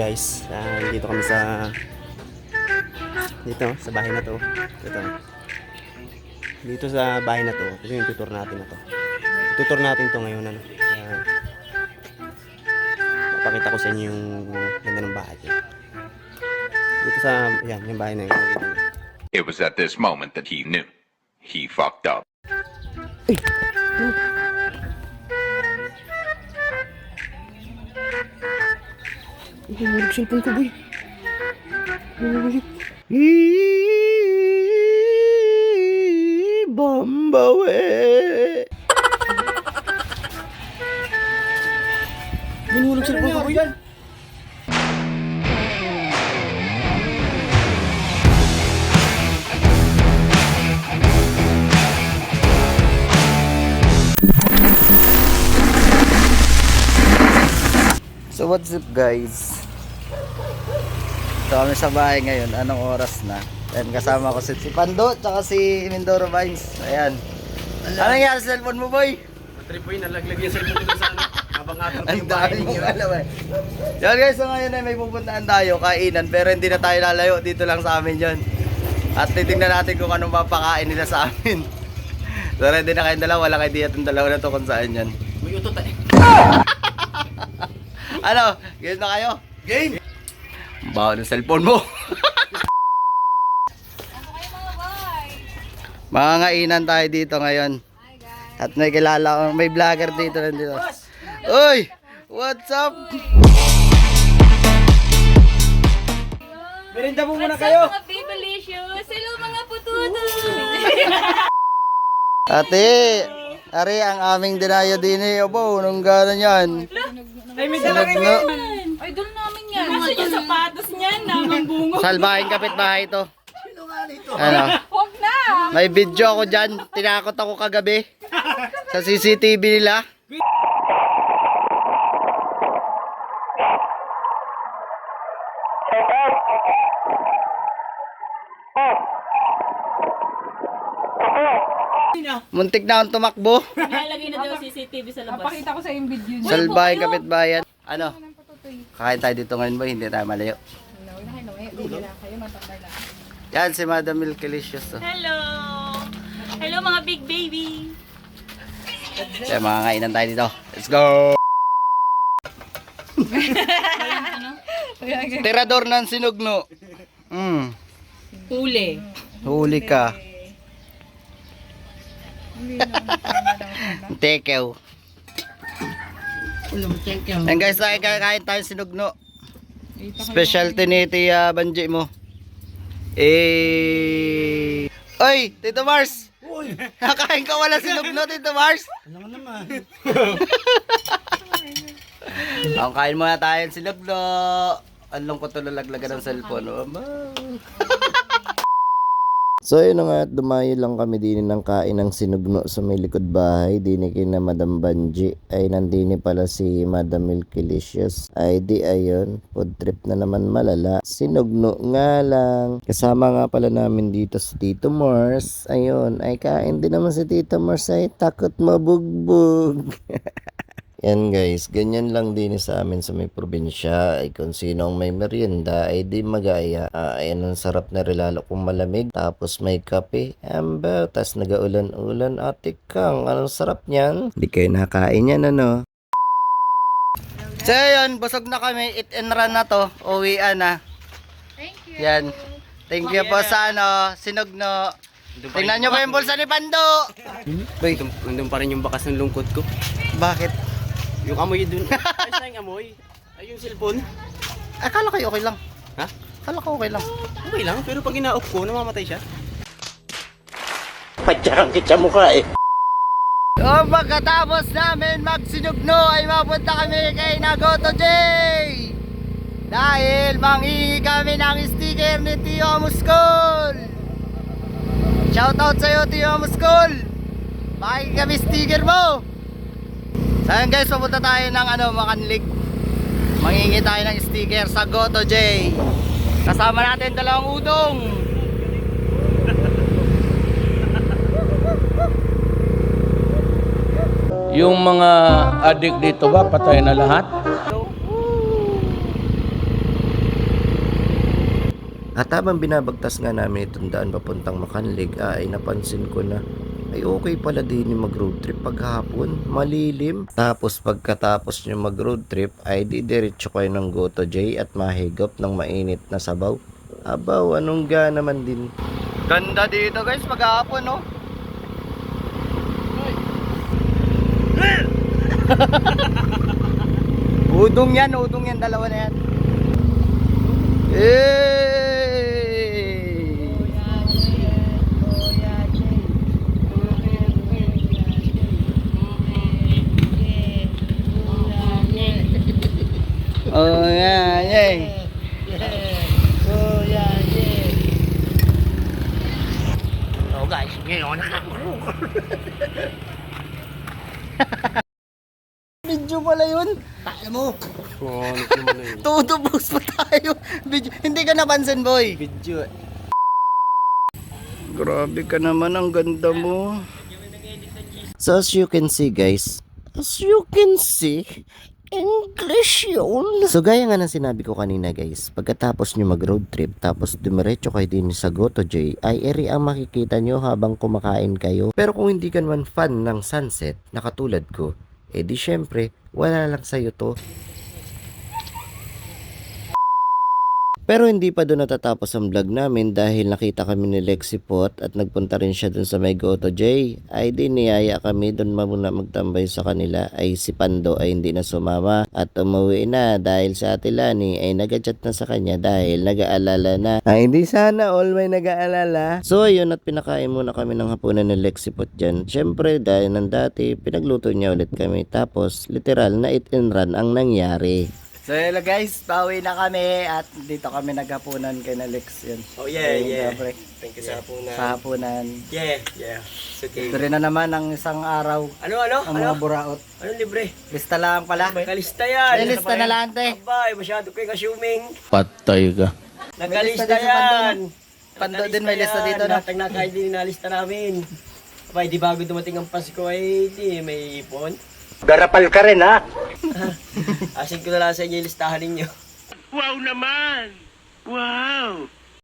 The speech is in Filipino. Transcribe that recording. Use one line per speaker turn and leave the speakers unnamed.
guys, Ah, dito kami sa dito sa bahay na to. Ito. Dito sa bahay na to, ito yung tutor natin na to. Tutor natin to ngayon ano. Kaya, papakita ko sa inyo yung ganda ng bahay. Dito sa, yan, yung bahay na yun.
It was at this moment that he knew. He fucked up.
Bumulog cellphone ko, boy. Bambawe. Bumulog cellphone ko, boy.
What's up guys? Ito kami sa bahay ngayon. Anong oras na? Ayan, kasama ko si, si Pando tsaka si Mindoro Vines. Ayan. Ano nangyari sa cellphone mo boy?
Trip boy, nalaglag yung cellphone ko sa ano. Habang atang
Ang dami mong alam eh. Yan guys, so ngayon ay may pupuntaan tayo, kainan. Pero hindi na tayo lalayo. Dito lang sa amin yon. At titignan natin kung anong mapakain nila sa amin. So ready na kayong dalawa. Walang idea itong dalawa na to kung saan yan.
May utot eh.
Ano? Game na kayo? Game! Bawa ng cellphone mo. Mga ngainan tayo dito ngayon. At may kilala ko, may vlogger dito nandito. Uy! What's up?
Merinda mo muna
What's up mga Babylicious? Hello mga pututo!
Ate, ari ang aming dinayo din eh. Opo, nung gano'n yan.
Ay, may
Sinag no.
Idol namin yan. Nasa yung sapatos niyan, namang bungo.
Salbahin kapitbahay ito. Ano?
Huwag na!
May video ako dyan. Tinakot ako kagabi. Sa CCTV nila. Muntik na akong tumakbo.
Nilalagay na daw CCTV sa labas.
Pakita ko sa yung video niya.
Salbahin kapitbayan. Ano? Kakain tayo dito ngayon boy, hindi tayo malayo. Yan si Madam Milkelicious. Oh.
Hello! Hello mga big baby!
Kaya mga kainan tayo dito. Let's go! Tirador ng sinugno. Mm.
Huli.
Huli ka. Tekew. Yan guys, tayo kakain tayo sinugno. Specialty ni Tia Banji mo. Eh. Oy, Tito Mars. Uy, nakain ka wala sinugno, Tito Mars. Ano naman? Ang kain muna tayo sinugno. Ang lungkot na lalaglagan ng cellphone. Oh. So yun nga at dumayo lang kami din ng kain ng sinugno sa may likod bahay. Dini kina Madam Banji ay nandini pala si Madam Milkilicious. Ay di ayun, food trip na naman malala. Sinugno nga lang. Kasama nga pala namin dito si Tito Mars. Ayun, ay kain din naman si Tito Mars ay takot mabugbog. Yan guys, ganyan lang din sa amin sa may probinsya ay kung sino ang may merienda ay di magaya. Ah, ayan ang sarap na rilalo kung malamig tapos may kape. Amba, tas nagaulan-ulan ate kang anong sarap niyan? Di kayo nakain yan ano? So yun, busog na kami, eat and run na to, uwian na. Thank you. Yan. Thank you po sa ano, sinugno. Tingnan nyo pa yung bulsa ni Pando.
Nandun, nandun pa rin yung bakas ng lungkot ko.
bakit?
Yung amoy dun. Ayos na yung amoy. Ay, yung cellphone.
Akala ko okay lang.
Ha?
Akala ko okay lang.
Okay lang, pero pag ina-off ko, namamatay siya.
O pagkatapos namin magsinugno ay mapunta kami kay Nagoto J Dahil mangingi kami ng sticker ni Tio Muskol Shoutout sa'yo Tio Muskol Bakit kami sticker mo So ayun guys, papunta tayo ng ano, Makanlig. Mangingi tayo ng sticker sa Goto J. Kasama natin dalawang udong.
Yung mga adik dito ba, patay na lahat?
At habang binabagtas nga namin itong daan papuntang Makanlig ay napansin ko na ay okay pala din yung mag road trip paghapon, malilim. Tapos pagkatapos nyo mag road trip ay didiretso kayo ng Goto J at mahigop ng mainit na sabaw. Abaw, anong ga naman din. Ganda dito guys paghapon no. udong yan, udong yan, dalawa na yan. Hey! Oh yeah, yeah. Oh guys, ngayon Video pala yun. Tayo mo.
Oh?
Tutubos pa tayo. Video. Hindi ka napansin, boy.
Video.
Grabe ka naman, ang ganda mo. So as you can see guys, as you can see, English yun. So gaya nga ng sinabi ko kanina guys, pagkatapos nyo mag road trip tapos dumiretso kayo din sa Goto J, ay eri ang makikita nyo habang kumakain kayo. Pero kung hindi ka naman fan ng sunset, na katulad ko, eh di syempre, wala lang sa'yo to. Pero hindi pa doon natatapos ang vlog namin dahil nakita kami ni Lexipot at nagpunta rin siya doon sa may Goto J. Ay di niyaya kami doon muna magtambay sa kanila ay si Pando ay hindi na sumama at umuwi na dahil sa Ate Lani ay nagachat na sa kanya dahil nag-aalala na. Ay hindi sana all may nag-aalala. So ayun at pinakain muna kami ng hapunan ni Lexipot dyan. Siyempre dahil ng dati pinagluto niya ulit kami tapos literal na it and run ang nangyari. So hello guys, bawi na kami at dito kami naghapunan kay na Lex yun.
Oh yeah,
Ayun,
yeah.
syempre,
Thank you sa hapunan.
Sa hapunan.
Yeah, yeah. It's okay.
Ito rin na naman ang isang araw
Ano, ano?
ang mga buraot.
Ano libre?
Lista lang pala.
Nakalista yan.
May lista na lang te.
Abay, masyado kayo assuming.
Patay ka.
Nakalista
lista din sa
yan.
Pando din may lista dito
na.
na.
Lahat ng nakain din nalista namin. Abay, di bago dumating ang Pasko ay di may ipon.
Garapal ka rin ha.
Asin ko na lang sa inyo yung listahan ninyo.
Wow naman! Wow!